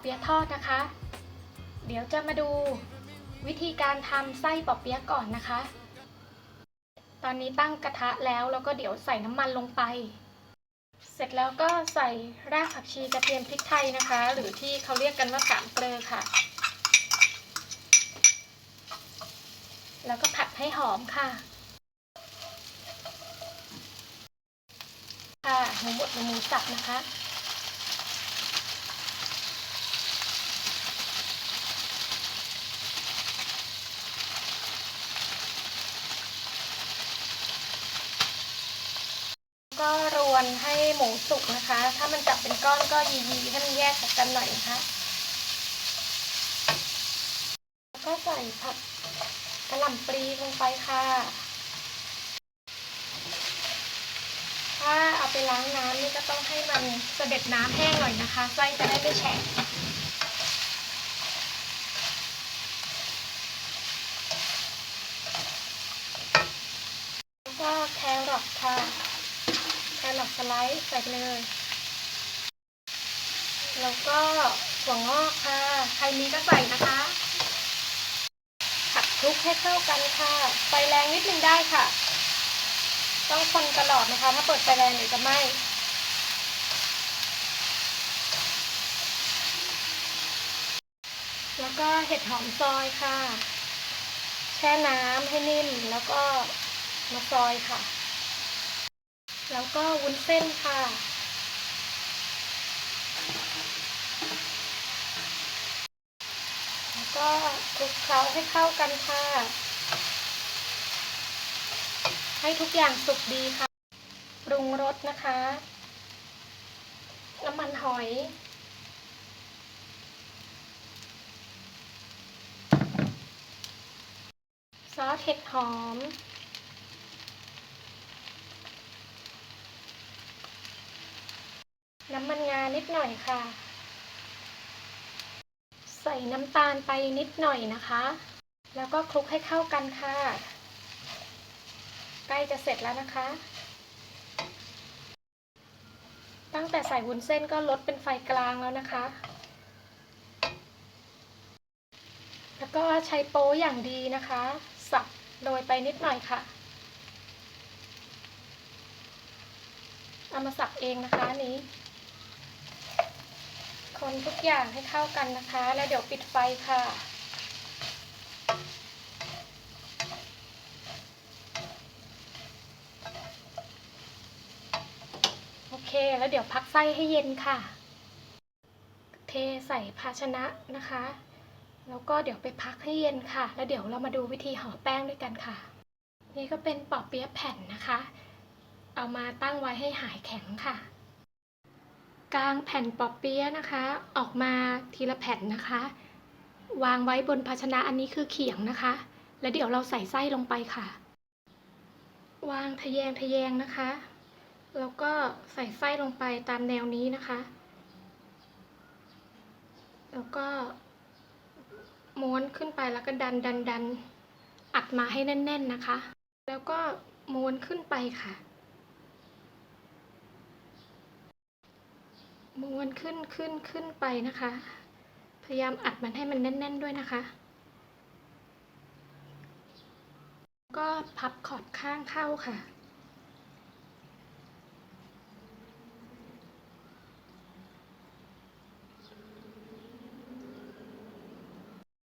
เปี๊ยะทอดนะคะ เดี๋ยวจะมาดูวิธีการทำไส้ปอเปี๊ยะก่อนนะคะ ตอนนี้ตั้งกระทะแล้วแล้วก็เดี๋ยวใส่น้ำมันลงไป เสร็จแล้วก็ใส่รากผักชีกระเทียมพริกไทยนะคะ หรือที่เขาเรียกกันว่าสามเกลือค่ะ แล้วก็ผัดให้หอมค่ะค่ะหมูบดหรือหมูสับนะคะ ก็รว นให้หมูสุกนะคะ ถ้ามันจับเป็นก้อนก็ยีๆให้มันแยกจากกันหน่อยนะคะแล้วก็ใส่ผักกระหล่ำปลีลงไปค่ะ ถ้าเอาไปล้างน้ำนี่ก็ต้องให้มันเสด็จน้ำแห้งหน่อยนะคะไส้จะได้ไม่แฉะ แล้วก็แครอทค่ะ สไลด์ใส่ไปเลย แล้วก็ถั่วงอกค่ะ ใครมีก็ใส่นะคะ ผัดคลุกให้เข้ากันค่ะ ไฟแรงนิดนึงได้ค่ะ ต้องคนตลอดนะคะ ถ้าเปิดไฟแรงเดี๋ยวจะไหม้แล้วก็เห็ดหอมซอยค่ะ แช่น้ำให้นิ่มแล้วก็มาซอยค่ะ แล้วก็วุ้นเส้นค่ะแล้วก็คลุกเคล้าให้เข้ากันค่ะ ให้ทุกอย่างสุกดีค่ะ ปรุงรสนะคะ น้ำมันหอยซอสเห็ดหอม น้ำมันงานิดหน่อยค่ะ ใส่น้ำตาลไปนิดหน่อยนะคะ แล้วก็คลุกให้เข้ากันค่ะ ใกล้จะเสร็จแล้วนะคะ ตั้งแต่ใส่วุ้นเส้นก็ลดเป็นไฟกลางแล้วนะคะ แล้วก็ใช้โป๊อย่างดีนะคะ สับโรยไปนิดหน่อยค่ะเอามาสับเองนะคะนี้ คนทุกอย่างให้เข้ากันนะคะ แล้วเดี๋ยวปิดไฟค่ะ โอเค แล้วเดี๋ยวพักไส้ให้เย็นค่ะ เทใส่ภาชนะนะคะ แล้วก็เดี๋ยวไปพักให้เย็นค่ะ แล้วเดี๋ยวเรามาดูวิธีห่อแป้งด้วยกันค่ะ นี่ก็เป็นปอเปี๊ยะแผ่นนะคะ เอามาตั้งไว้ให้หายแข็งค่ะ กลางแผ่นปอเปี๊ยะนะคะ ออกมาทีละแผ่นนะคะ วางไว้บนภาชนะอันนี้คือเขียงนะคะ แล้วเดี๋ยวเราใส่ไส้ลงไปค่ะ วางทะแยงทะแยงนะคะ แล้วก็ใส่ไส้ลงไปตามแนวนี้นะคะ แล้วก็ม้วนขึ้นไปแล้วก็ดันดันดันอัดมาให้แน่น ๆนะคะ แล้วก็ม้วนขึ้นไปค่ะ ม้วนขึ้นขึ้นขึ้นไปนะคะ พยายามอัดมันให้มันแน่น ๆ ด้วยนะคะ ก็พับขอบข้างเข้าค่ะ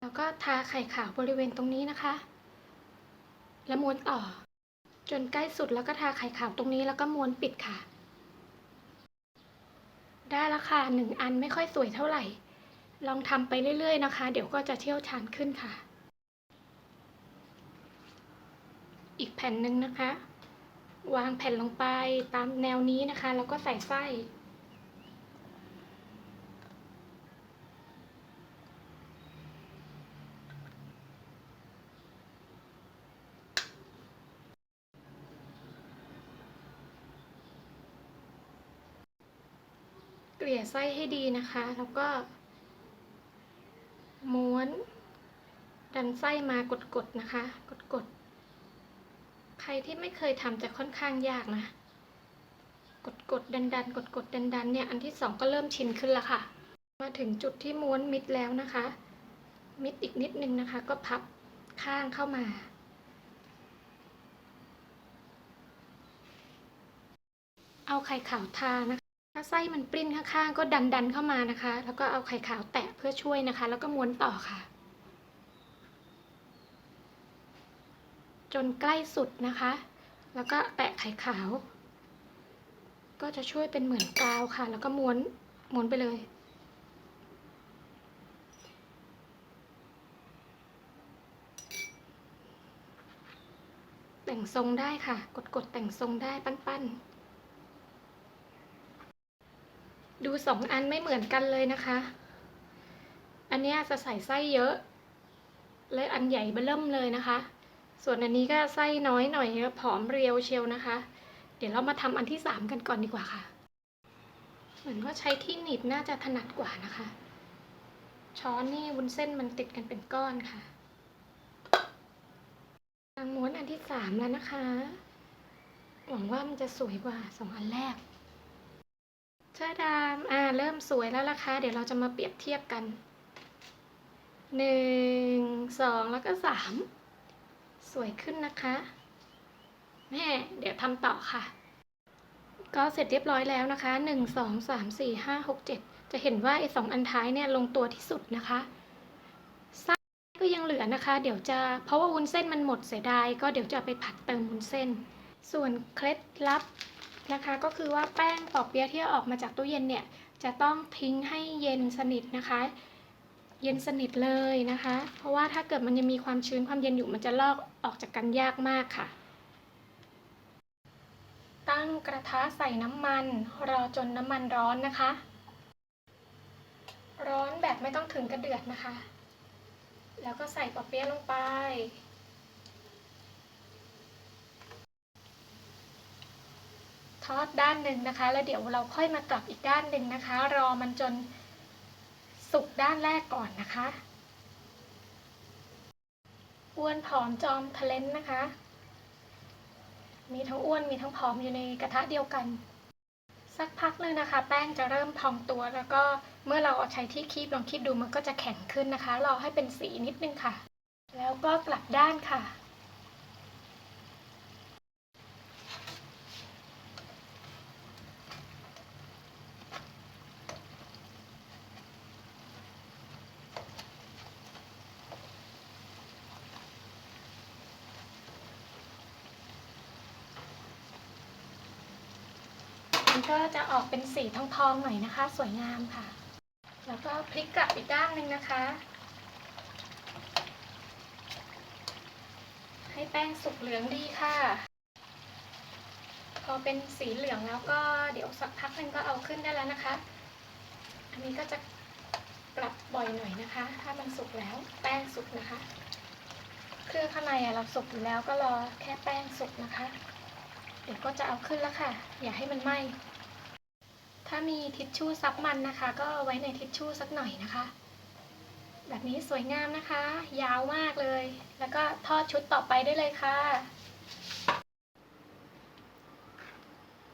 แล้วก็ทาไข่ขาวบริเวณตรงนี้นะคะ แล้วม้วนต่อ จนใกล้สุดแล้วก็ทาไข่ขาวตรงนี้แล้วก็ม้วนปิดค่ะ ได้แล้วค่ะหนึ่งอันไม่ค่อยสวยเท่าไหร่ ลองทำไปเรื่อยๆนะคะ เดี๋ยวก็จะเชี่ยวชาญขึ้นค่ะ อีกแผ่นหนึ่งนะคะ วางแผ่นลงไปตามแนวนี้นะคะ แล้วก็ใส่ไส้ ลี่ยไส้ให้ดีนะคะ แล้วก็ ม้วน ดันไส้มากดๆนะคะ กดๆ ใครที่ไม่เคยทำจะค่อนข้างยากนะ กดๆ ดันๆ กดๆ ดันๆ เนี่ย อันที่สองก็เริ่มชินขึ้นล้วค่ะ มาถึงจุดที่ม้วนมิดแล้วนะคะ มิดอีกนิดนึงนะคะ ก็พับข้างเข้ามาเอาไข่ขาวทานะคะ ถ้าไส้มันปริ้นข้างๆ ก็ดันๆเข้ามานะคะ แล้วก็เอาไข่ขาวแตะเพื่อช่วยนะคะ แล้วก็ม้วนต่อค่ะ จนใกล้สุดนะคะ แล้วก็แตะไข่ขาว ก็จะช่วยเป็นเหมือนกาวค่ะ แล้วก็ม้วนม้วนไปเลยแต่งทรงได้ค่ะ กดกดๆแต่งทรงได้ปั้นๆ ดูสองอันไม่เหมือนกันเลยนะคะ อันนี้จะใส่ไส้เยอะเลยอันใหญ่เบิ่มเลยนะคะ ส่วนอันนี้ก็ไส้น้อยหน่อยผอมเรียวเชียวนะคะ เดี๋ยวเรามาทำอันที่สามกันก่อนดีกว่าค่ะ เหมือนว่าใช้ที่หนีบน่าจะถนัดกว่านะคะ ช้อนนี่วุ้นเส้นมันติดกันเป็นก้อนค่ะทางม้วนอันที่สามแล้วนะคะ หวังว่ามันจะสวยกว่าสองอันแรก ชาดามอ่าเริ่มสวยแล้วล่ะคะ เดี๋ยวเราจะมาเปรียบเทียบกันหนึ่งสองแล้วก็สามสวยขึ้นนะคะแม่เดี๋ยวทำต่อค่ะ ก็เสร็จเรียบร้อยแล้วนะคะหนึ่งสองสามสี่ห้าหกเจ็ดจะเห็นว่าไอ้สองอันท้ายเนี่ยลงตัวที่สุดนะคะไส้ก็ยังเหลือนะคะ เดี๋ยวจะเพราะว่าวุ้นเส้นมันหมดเสียดายก็เดี๋ยวจะไปผัดเติมวุ้นเส้น ส่วนเคล็ดลับ นะคะ ก็คือว่าแป้งปอกเปี๊ยะที่อออกมาจากตู้เย็นเนี่ยจะต้องทิ้งให้เย็นสนิทนะคะ เย็นสนิทเลยนะคะ เพราะว่าถ้าเกิดมันยังมีความชื้นความเย็นอยู่มันจะลอกออกจากกันยากมากค่ะ ตั้งกระทะใส่น้ำมัน รอจนน้ำมันร้อนนะคะ ร้อนแบบไม่ต้องถึงกระเดือดนะคะ แล้วก็ใส่ปอเปี๊ยะลงไป ทอดด้านหนึ่งนะคะ แล้วเดี๋ยวเราค่อยมากลับอีกด้านหนึ่งนะคะ รอมันจนสุกด้านแรกก่อนนะคะอ้วนผอมจอมทะเลนนะคะ มีทั้งอ้วนมีทั้งผอมอยู่ในกระทะเดียวกัน สักพักหนึงนะคะ แป้งจะเริ่มพองตัว แล้วก็เมื่อเราเอาใช้ที่คีบลองคีบดูมันก็จะแข็งขึ้นนะคะ รอให้เป็นสีนิดนึงค่ะ แล้วก็กลับด้านค่ะ ก็จะออกเป็นสีทองๆหน่อยนะคะ สวยงามค่ะ แล้วก็พลิกกลับอีกด้านหนึ่งนะคะ ให้แป้งสุกเหลืองดีค่ะ พอเป็นสีเหลืองแล้วก็เดี๋ยวสักพักหนึงก็เอาขึ้นได้แล้วนะคะ อันนี้ก็จะปรับบ่อยหน่อยนะคะ ถ้ามันสุกแล้วแป้งสุกนะคะเครื่องข้างในอะเราสุกอยู่แล้วก็รอแค่แป้งสุกนะคะ เดี๋ยวก็จะเอาขึ้นแล้วค่ะ อย่าให้มันไหม้ ถ้ามีทิชชู่ซับมันนะคะ ก็เอาไว้ในทิชชู่สักหน่อยนะคะ แบบนี้สวยงามนะคะ ยาวมากเลย แล้วก็ทอดชุดต่อไปได้เลยค่ะ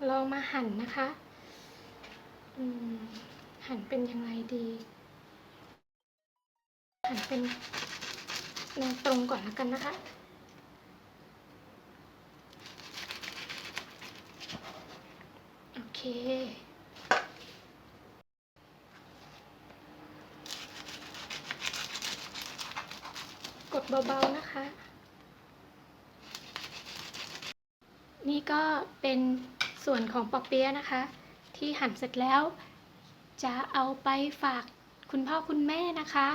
ลองมาหั่นนะคะหั่นเป็นยังไงดี หั่นเป็นแนวตรงก่อนแล้วกันนะคะโอเค เบาๆนะคะ นี่ก็เป็นส่วนของปอเปี๊ยะนะคะ ที่หั่นเสร็จแล้ว จะเอาไปฝากคุณพ่อคุณแม่นะคะ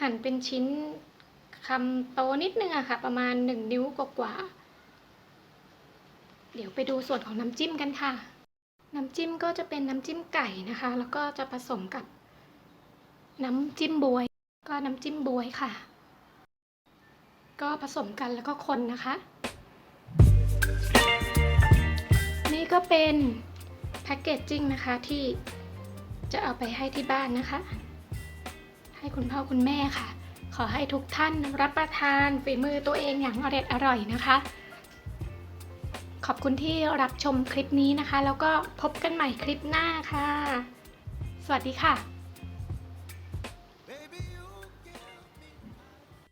หั่นเป็นชิ้นคำโตนิดนึงอะค่ะ ประมาณหนึ่งนิ้วกว่าเดี๋ยวไปดูส่วนของน้ำจิ้มกันค่ะ น้ำจิ้มก็จะเป็นน้ำจิ้มไก่นะคะ แล้วก็จะผสมกับน้ำจิ้มบวย ก็น้ำจิ้มบวยค่ะ ก็ผสมกันแล้วก็คนนะคะ นี่ก็เป็นแพ็กเกจจิ้งนะคะที่จะเอาไปให้ที่บ้านนะคะ ให้คุณพ่อคุณแม่ค่ะ ขอให้ทุกท่านรับประทานฝีมือตัวเองอย่างอร่อยอร่อยนะคะ ขอบคุณที่รับชมคลิปนี้นะคะ แล้วก็พบกันใหม่คลิปหน้าค่ะ สวัสดีค่ะ